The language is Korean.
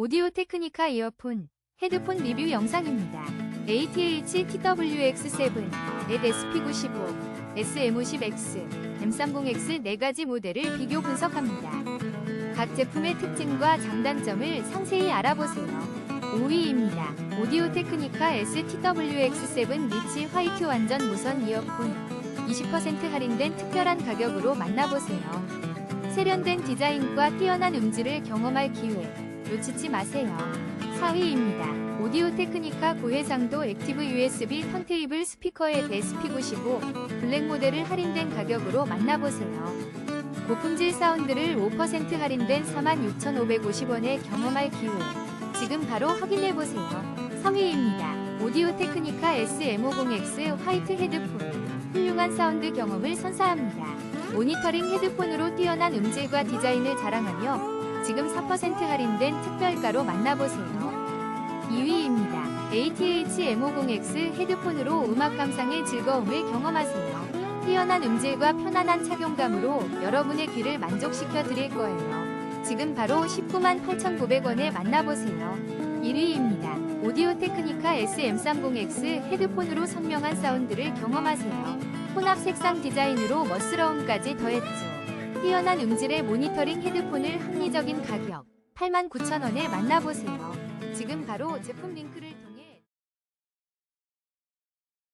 오디오 테크니카 이어폰 헤드폰 리뷰 영상입니다. ATH-TWX7, SP95, SM50X, M30X 4가지 모델을 비교 분석합니다. 각 제품의 특징과 장단점을 상세히 알아보세요. 5위입니다. 오디오 테크니카 STWX7 리치 화이트 완전 무선 이어폰 20% 할인된 특별한 가격으로 만나보세요. 세련된 디자인과 뛰어난 음질을 경험할 기회 놓치지 마세요. 4위입니다. 오디오 테크니카 고해상도 액티브 USB 턴테이블 스피커의 SP95 블랙 모델을 할인된 가격으로 만나보세요. 고품질 사운드를 5% 할인된 46,550원에 경험할 기회 지금 바로 확인해보세요. 3위입니다. 오디오 테크니카 SM50X 화이트 헤드폰 훌륭한 사운드 경험을 선사합니다. 모니터링 헤드폰으로 뛰어난 음질과 디자인을 자랑하며 지금 4% 할인된 특별가로 만나보세요. 2위입니다. ATH-M50X 헤드폰으로 음악 감상의 즐거움을 경험하세요. 뛰어난 음질과 편안한 착용감으로 여러분의 귀를 만족시켜 드릴 거예요. 지금 바로 19만 8,900원에 만나보세요. 1위입니다. 오디오 테크니카 SM30X 헤드폰으로 선명한 사운드를 경험하세요. 혼합 색상 디자인으로 멋스러움까지 더했죠. 뛰어난 음질의 모니터링 헤드폰을 합리적인 가격 89,000원에 만나보세요. 지금 바로 제품 링크를 통-